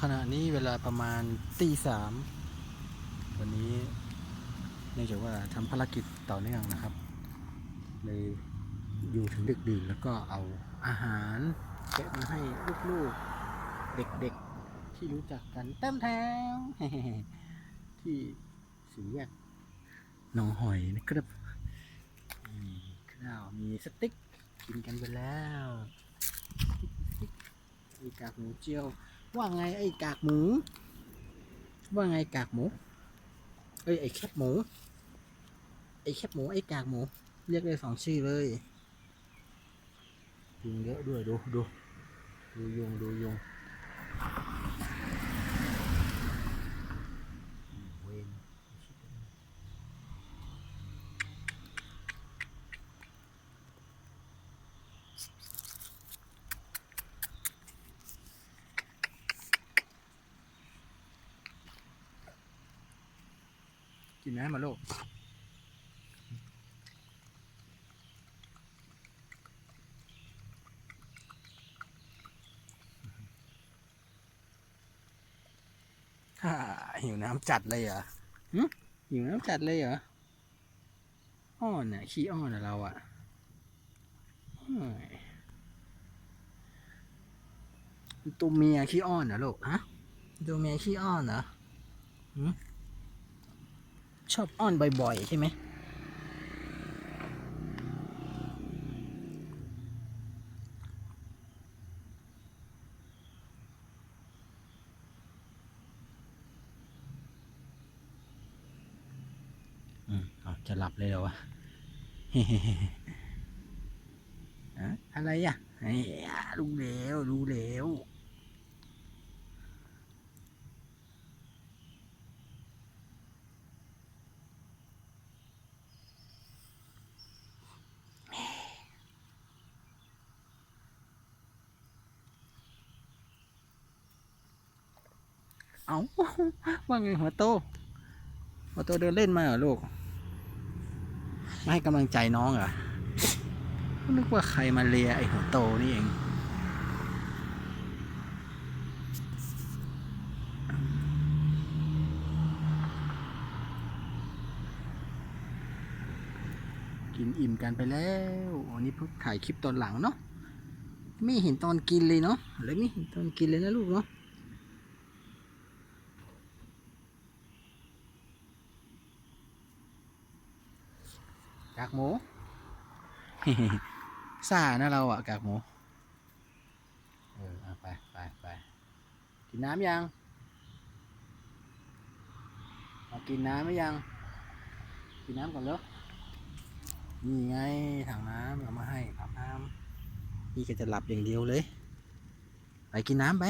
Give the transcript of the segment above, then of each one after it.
ขณะนี้เวลาประมาณตีสามวันนี้เนื่องจากว่าทำภารกิจต่อเนื่องนะครับ เลยอยู่ถึงดึกดื่นแล้วก็เอาอาหารแกะมาให้ลูกๆ เด็กๆ ที่รู้จักกันเต็มแถวที่สี่แยกหนองหอยนะครับมีข้าวมีสติ๊กกินกันไปแล้วมีกากหมูเจียว ว่าไงไอ้กากหมู ว่าไงกากหมู เอ้ยไอ้แคบหมู ไอ้แคบหมูไอ้กากหมู เรียกได้สองชื่อเลยยุงเยอะด้วยดูดูดูยุงดูยุงอืมเวน กินน้ำมาลูกฮ่าหิวน้ำจัดเลยเหรอหึหิวน้ำจัดเลยเหรอ อ้อนน่ะ ขี้อ้อนน่ะเราอะเฮ้ยตัวเมียขี้อ้อนเหรอลูกฮะตัวเมียขี้อ้อนเหรอหึ ชอบอ้อนบ่อย ๆ ใช่ไหมอืมจะหลับเลยเหรอวะอะอะไรอะไอ้ยรู้แล้วรู้แล้ว เอาว่าไงหัวโต หัวโตเดินเล่นมาเหรอลูก มาให้กำลังใจน้องเหรอนึกว่าใครมาเลียไอหัวโตนี่เองกินอิ่มกันไปแล้ววันนี้เพิ่งถ่ายคลิปตอนหลังเนาะ ไม่เห็นตอนกินเลยเนาะเลยไม่เห็นตอนกินเลยนะลูกเนาะ กากหมู ซ่านะเราอะกากหมู เออเอาไปไปไปกินน้ำยังเอากินน้ำไหมยัง กินน้ำก่อนเลยนี่ไงถังน้ำเอามาให้ถังน้ำนี่ก็จะหลับอย่างเดียวเลย ไปกินน้ำไป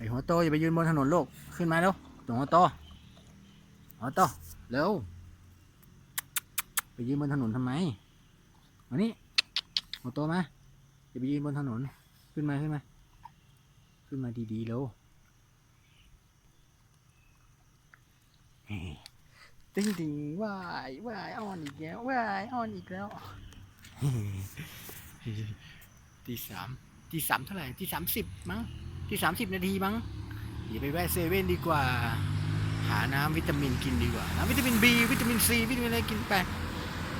ไอหัวโตอย่าไปยืนบนถนนโลก ขึ้นมาเร็วตัวหัวโตหัวโตเร็ว ไปยืนบนถนนทำไมมานี่หัวโตมาอย่าไปยืนบนถนน ขึ้นมาขึ้นมา ขึ้นมาดีๆเร็วเฮ้ยติ้งติงว่ายว่ายอ่อนอีกแล้วว่ายอ่อนอีกแล้วตีสามตีสามเท่าไหร่ตีสามสิบมั้ง ที่สามสิบนาทีมั้งอย่าไปแวะเซเว่นดีกว่า หาน้ำวิตามินกินดีกว่า น้ำวิตามินบีวิตามินซีวิตามินอะไรกินไป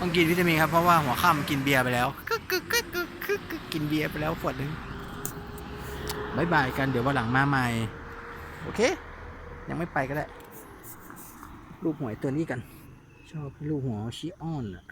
ต้องกินวิตามินครับ เพราะว่าหัวค่ำกินเบียร์ไปแล้วกึกกึกกึกกึกกินเบียร์ไปแล้วขวดนึงบายบายกันเดี๋ยววันหลังมาใหม่ โอเค ยังไม่ไปก็ได้ ลูกหวยตัวนี้กัน ชอบลูกหัวชีอ้อนอะ